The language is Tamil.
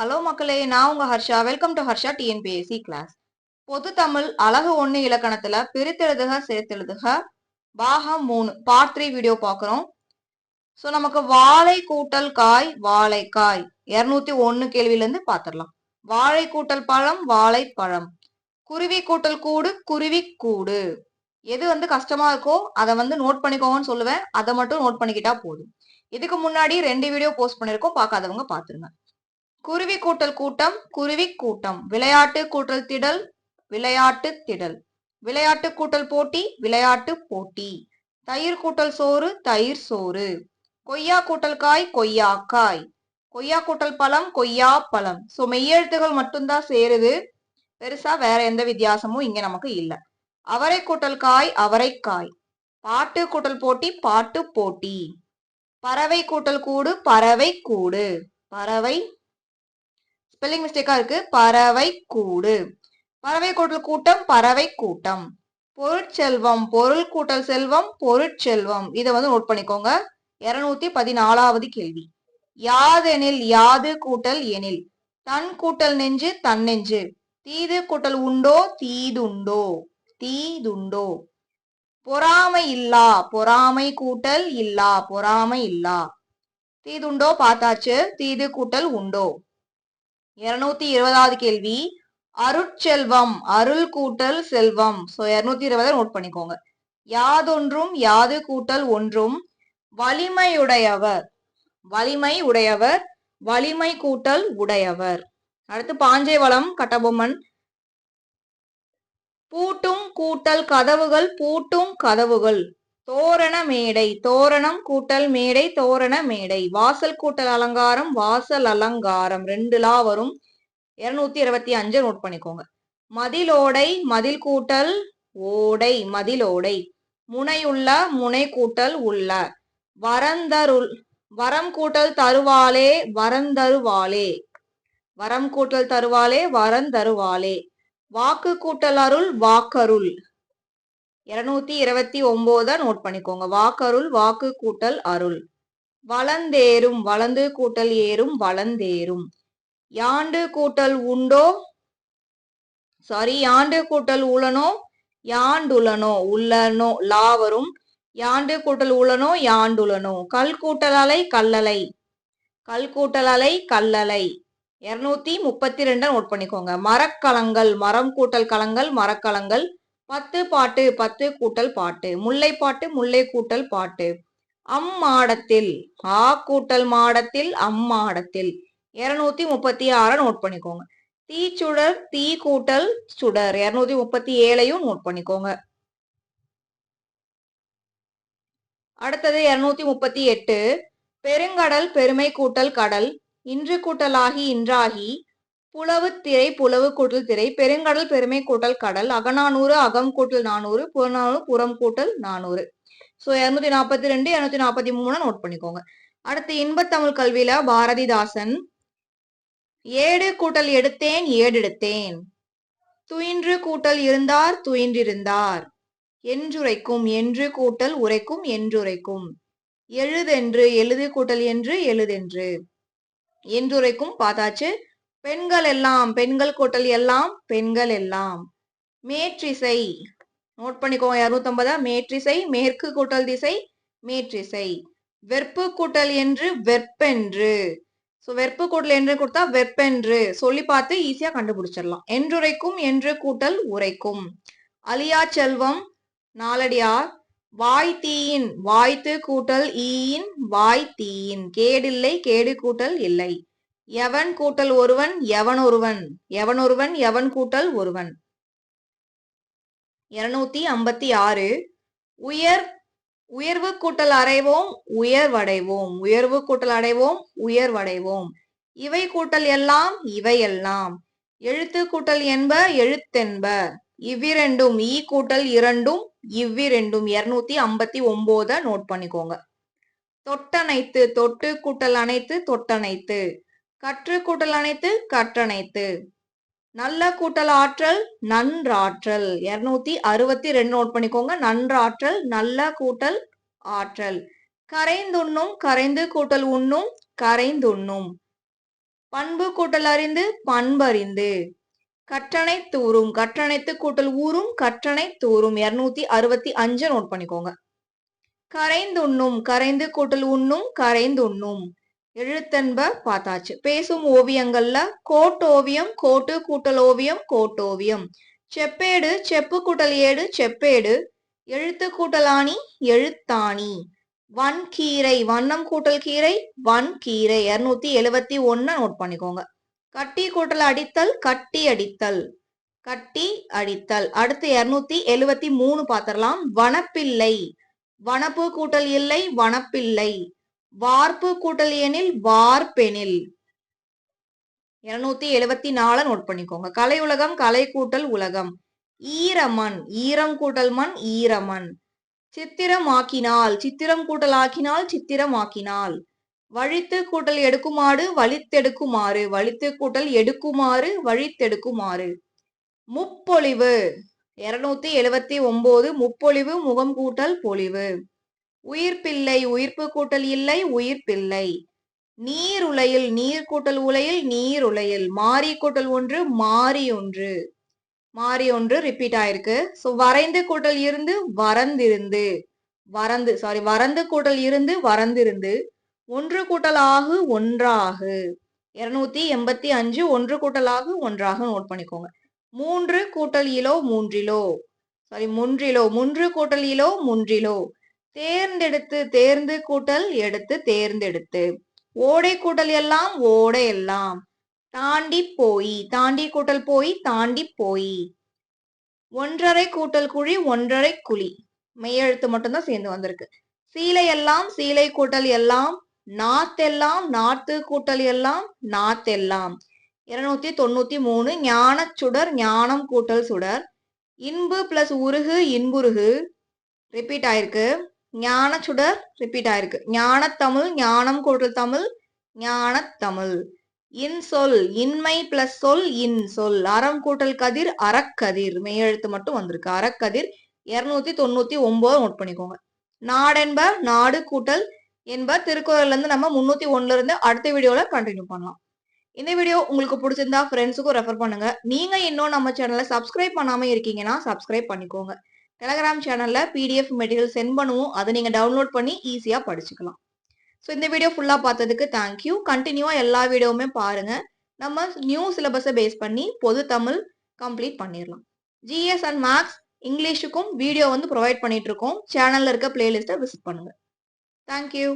ஹலோ மக்களே நான் உங்க Harsha. Welcome to Harsha TNPSC class பொது தமிழ் அழகு ஒன்று இலக்கணத்துல பிரித்தெழுதுக சேர்த்தெழுதுக பாகம் மூணு பார்ட் த்ரீ வீடியோ பார்க்குறோம். ஸோ நமக்கு வாழை கூட்டல் காய் வாழைக்காய். இரநூத்தி ஒன்று கேள்வியிலேருந்து பார்த்துடலாம். வாழை கூட்டல் பழம் வாழைப்பழம். குருவி கூட்டல் கூடு குருவி கூடு எது வந்து கஷ்டமா இருக்கோ அதை வந்து நோட் பண்ணிக்கோங்கன்னு சொல்லுவேன். அதை மட்டும் நோட் பண்ணிக்கிட்டா போதும். இதுக்கு முன்னாடி ரெண்டு வீடியோ போஸ்ட் பண்ணிருக்கோம் பார்க்காதவங்க பார்த்துருங்க. குருவி கூட்டல் கூட்டம் குருவி கூட்டம். விளையாட்டு கூட்டல் திடல் விளையாட்டு திடல். விளையாட்டு கூட்டல் போட்டி விளையாட்டு போட்டி. தயிர் கூட்டல் சோறு தயிர் சோறு. கொய்யா கூட்டல் காய் கொய்யா காய். கொய்யா கூட்டல் பழம் கொய்யா பழம். ஸோ மெய்யெழுத்துகள் மட்டும்தான் சேருது. பெருசா வேற எந்த வித்தியாசமும் இங்க நமக்கு இல்லை. அவரை கூட்டல் காய் அவரைக்காய் பாட்டு கூட்டல் போட்டி பாட்டு போட்டி. பறவை கூட்டல் கூடு பறவை கூடு. பறவை ஸ்பெல்லிங் மிஸ்டேக்கா இருக்கு. பறவை கூடு பறவை கூட்டல் கூட்டம் பறவை கூட்டம். பொருட்செல்வம் பொருள் கூட்டல் செல்வம் பொருட்செல்வம். இதை வந்து நோட் பண்ணிக்கோங்க. இருநூத்தி பதினாலாவது கேள்வி. யாதெனில் யாது கூட்டல் எனில்? தன் கூட்டல் நெஞ்சு தன் நெஞ்சு. தீது கூட்டல் உண்டோ தீதுண்டோ? தீதுண்டோ. பொறாமை இல்லா பொறாமை கூட்டல் இல்லா பொறாமை இல்லா. தீதுண்டோ பார்த்தாச்சு. தீது கூட்டல் உண்டோ? இருநூத்தி இருபதாவது கேள்வி. அருட்செல்வம் அருள் கூட்டல் செல்வம். சோ இருநூத்தி இருபதை நோட் பண்ணிக்கோங்க. யாதொன்றும் யாது கூட்டல் ஒன்றும் வலிமையுடையவர். வலிமை உடையவர் வலிமை கூட்டல் உடையவர். அடுத்து பாஞ்சை வளம் கட்டபொம்மன். பூட்டும் கூட்டல் கதவுகள் பூட்டும் கதவுகள். தோரண மேடை தோரணம் கூட்டல் மேடை தோரண மேடை. வாசல் கூட்டல் அலங்காரம் வாசல் அலங்காரம். ரெண்டு லா வரும். இருநூத்தி இருபத்தி அஞ்சு நோட் பண்ணிக்கோங்க. மதிலோடை மதில் கூட்டல் ஓடை மதிலோடை. முனையுள்ள முனை கூட்டல் உள்ள. வரந்தருள் வரம் கூட்டல் தருவாளே வரந்தருவாளே வரம் கூட்டல் தருவாளே வரந்தருவாளே வாக்கு கூட்டல் அருள் வாக்கருள். இருநூத்தி இருபத்தி ஒன்பத நோட் பண்ணிக்கோங்க. வாக்கருள் வாக்கு கூட்டல் அருள். வளந்தேரும் வளந்து கூட்டல் ஏறும் வளந்தேரும் யாண்டு கூட்டல் உண்டோ? சாரி யாண்டு கூட்டல் உளனோ? யாண்டுலனோ உள்ளனோ? லா வரும் யாண்டு கூட்டல் உளனோ? யாண்டுலனோ கல் கூட்டல் அலை கல்லலை. கல் கூட்டல் அலை கல்லலை. இருநூத்தி முப்பத்தி ரெண்டு நோட் பண்ணிக்கோங்க. மரக்கலங்கள் மரம் கூட்டல் கலங்கள் மரக்கலங்கள். பத்து பாட்டு பத்து கூட்டல் பாட்டு. முல்லை பாட்டு முல்லை கூட்டல் பாட்டு. அம்மாடத்தில் ஆ கூட்டல் மாடத்தில் அம்மாடத்தில். இருநூத்தி முப்பத்தி ஆற நோட் பண்ணிக்கோங்க. தீ சுடர் தீ கூட்டல் சுடர். இருநூத்தி முப்பத்தி ஏழையும் நோட் பண்ணிக்கோங்க. அடுத்தது இருநூத்தி முப்பத்தி எட்டு பெருங்கடல் பெருமை கூட்டல் கடல். இன்று கூட்டலாகி இன்றாகி. புலவு திரை புலவு கூட்டல் திரை பெருங்கடல் பெருமை கூட்டல் கடல் அகநானூறு அகம் கூட்டல் நானூறு புறநானூறு புறம் கூட்டல் நானூறு. ஸோ இரநூத்தி நாற்பத்தி ரெண்டு இரநூத்தி நாற்பத்தி மூணு நோட் பண்ணிக்கோங்க. அடுத்து இன்பத்தமிழ் கல்வியில பாரதிதாசன் ஏடு கூட்டல் எடுத்தேன் ஏடெடுத்தேன் துயின்று கூட்டல் இருந்தார் துயின்றிருந்தார். என்றுரைக்கும் என்று கூட்டல் உரைக்கும் என்றுரைக்கும். எழுதென்று எழுது கூட்டல் என்று எழுதென்று. என்றுரைக்கும் பார்த்தாச்சு பெண்கள் எல்லாம் பெண்கள் கூட்டல் எல்லாம் பெண்கள் எல்லாம். மேற்றிசை. நோட் பண்ணிக்கோங்க இரநூத்தம்பதா மேற்றிசை மேற்கு கூட்டல் திசை மேற்றிசை. வெற்பு கூட்டல் என்று வெற்பென்று. ஸோ வெற்பு கூட்டல் என்று கொடுத்தா வெப்பென்று சொல்லி பார்த்து ஈஸியா கண்டுபிடிச்சிடலாம். என்றுரைக்கும் என்று கூட்டல் உரைக்கும். அலியா செல்வம் நாலடியார். வாய் தீயின் வாய்த்து கூட்டல் ஈயின் வாய் தீயின். கேடில்லை கேடு கூட்டல் இல்லை. எவன் கூட்டல் ஒருவன் எவன் ஒருவன்? எவன் ஒருவன் எவன் கூட்டல் ஒருவன்? இருநூத்தி ஐம்பத்தி ஆறு. உயர் உயர்வு கூட்டல் அடைவோம் உயர்வடைவோம் உயர்வு கூட்டல் அடைவோம் உயர்வடைவோம் இவை கூட்டல் எல்லாம் இவை எல்லாம். எழுத்து கூட்டல் என்ப எழுத்தென்ப. இவ்விரண்டும் ஈ கூட்டல் இரண்டும் இவ்விரண்டும். இருநூத்தி ஐம்பத்தி ஒன்போத நோட் பண்ணிக்கோங்க. தொட்டணைத்து தொட்டு கூட்டல் அனைத்து தொட்டணைத்து. கற்று கூட்டல் அனைத்து கற்றனைத்து நல்ல கூட்டல் ஆற்றல் நன்றாற்றல். இருநூத்தி அறுபத்தி ரெண்டு நோட் பண்ணிக்கோங்க. நன்றாற்றல் நல்ல கூட்டல் ஆற்றல். கரைந்துண்ணும் கரைந்து கூட்டல் உண்ணும் கரைந்துண்ணும். பண்பு கூட்டல் அறிந்து பண்பறிந்து. கற்றனை தூரும் கற்றனைத்து கூட்டல் ஊறும் கற்றனை தூரும். இருநூத்தி அறுபத்தி அஞ்சு நோட் பண்ணிக்கோங்க. கரைந்துண்ணும் கரைந்து கூட்டல் உண்ணும் கரைந்துண்ணும். எழுத்தென்ப பார்த்தாச்சு. பேசும் ஓவியங்கள்ல கோட்டோவியம் கோட்டு கூட்டல் ஓவியம் கோட்டோவியம் செப்பேடு செப்பு கூட்டல் ஏடு செப்பேடு. எழுத்து கூட்டலாணி எழுத்தாணி. வன்கீரை வண்ணம் கூட்டல் கீரை வன்கீரை இருநூத்தி எழுவத்தி ஒன்னு நோட் பண்ணிக்கோங்க. கட்டி கூட்டல் அடித்தல் கட்டி அடித்தல். கட்டி அடித்தல். அடுத்து இருநூத்தி எழுவத்தி மூணு பாத்திரலாம் வனப்பிள்ளை. வனப்பு கூட்டல் இல்லை வனப்பிள்ளை. வார்ப்பு கூட்டல் எனில் வார்பெனில் இருநூத்தி எழுபத்தி நாலு நோட் பண்ணிக்கோங்க. கலை உலகம் கலை கூட்டல் உலகம். ஈரமண் ஈரம் கூட்டல் மண் ஈரமண் சித்திரமாக்கினால் சித்திரம் கூட்டல் ஆக்கினால் சித்திரமாக்கினால் வழித்து கூட்டல் எடுக்குமாறு வலித்தெடுக்குமாறு வலித்து கூட்டல் எடுக்குமாறு வழித்தெடுக்குமாறு. முப்பொழிவு. இருநூத்தி எழுபத்தி ஒன்பது முப்பொழிவு முகம் கூட்டல் பொழிவு. உயிர்ப்பில்லை உயிர்ப்பு கூட்டல் இல்லை உயிர்ப்பில்லை நீர் உலையில் நீர் கூட்டல் உலையில் நீர் உலையில். மாறி கூட்டல் ஒன்று மாறி ஒன்று. மாறி ஒன்று ரிப்பீட் ஆயிருக்கு. ஸோ வரைந்து கூட்டல் இருந்து வரந்திருந்து வரந்து சாரி வரந்து கூட்டல் இருந்து வரந்திருந்து ஒன்று கூட்டல் ஆகு ஒன்றாகு. இருநூத்தி எண்பத்தி அஞ்சு ஒன்று கூட்டல் ஆகு ஒன்றாக நோட் பண்ணிக்கோங்க. மூன்று கூட்டல் இலோ மூன்றிலோ. சாரி முன்றிலோ. மூன்று கூட்டல் இலோ முன்றிலோ. தேர்ந்தெடுத்து தேர்ந்து கூட்டல் எடுத்து தேர்ந்தெடுத்து. ஓடை கூட்டல் எல்லாம் ஓடை எல்லாம். தாண்டி போய் தாண்டி கூட்டல் போய் தாண்டி போய். ஒன்றரை கூட்டல் குழி ஒன்றரை குழி. மெய்யெழுத்து மட்டும்தான் சேர்ந்து வந்திருக்கு. சீலை எல்லாம் சீலை கூட்டல் எல்லாம். நாத்தெல்லாம் நாத்து கூட்டல் எல்லாம் நாத்தெல்லாம் இருநூத்தி தொண்ணூத்தி மூணு ஞான சுடர் ஞானம் கூட்டல் சுடர். இன்பு பிளஸ் உருகு இன்புருகு. ரிப்பீட் ஆயிருக்கு. ஞான சுடர் ரிப்பீட் ஆயிருக்கு. ஞானத்தமிழ் ஞானம் கூட்டல் தமிழ் ஞானத்தமிழ் இன் சொல் இன்மை பிளஸ் சொல் இன் சொல். அறம் கூட்டல் கதிர் அறக்கதிர் மெய்யெழுத்து மட்டும் வந்திருக்கு. அறக்கதிர் இருநூத்தி தொண்ணூத்தி ஒன்பது நோட் பண்ணிக்கோங்க. நாடென்ப நாடு கூட்டல் என்ப திருக்குறள்ல இருந்து நம்ம முன்னூத்தி ஒன்னுல இருந்து அடுத்த வீடியோல கண்டினியூ பண்ணலாம். இந்த வீடியோ உங்களுக்கு பிடிச்சிருந்தா ஃப்ரெண்ட்ஸுக்கும் ரெஃபர் பண்ணுங்க. நீங்க இன்னும் நம்ம சேனலை சப்ஸ்கிரைப் பண்ணாம இருக்கீங்கன்னா சப்ஸ்கிரைப் பண்ணிக்கோங்க. டெலகிராம் சேனலில் பிடிஎஃப் மெட்டீரியல் சென்ட் பண்ணுவோம். அதை நீங்கள் டவுன்லோட் பண்ணி ஈஸியாக படிச்சுக்கலாம். ஸோ இந்த வீடியோ ஃபுல்லாக பார்த்ததுக்கு தேங்க்யூ கண்டினியூவாக எல்லா வீடியோவுமே பாருங்கள் நம்ம நியூ சிலபஸை பேஸ் பண்ணி பொது தமிழ் கம்ப்ளீட் பண்ணிடலாம். ஜிஎஸ் அண்ட் மேக்ஸ் இங்கிலீஷுக்கும் வீடியோ வந்து ப்ரொவைட் பண்ணிகிட்ருக்கோம் சேனலில் இருக்க பிளேலிஸ்ட்டை விசிட் பண்ணுங்கள் தேங்க்யூ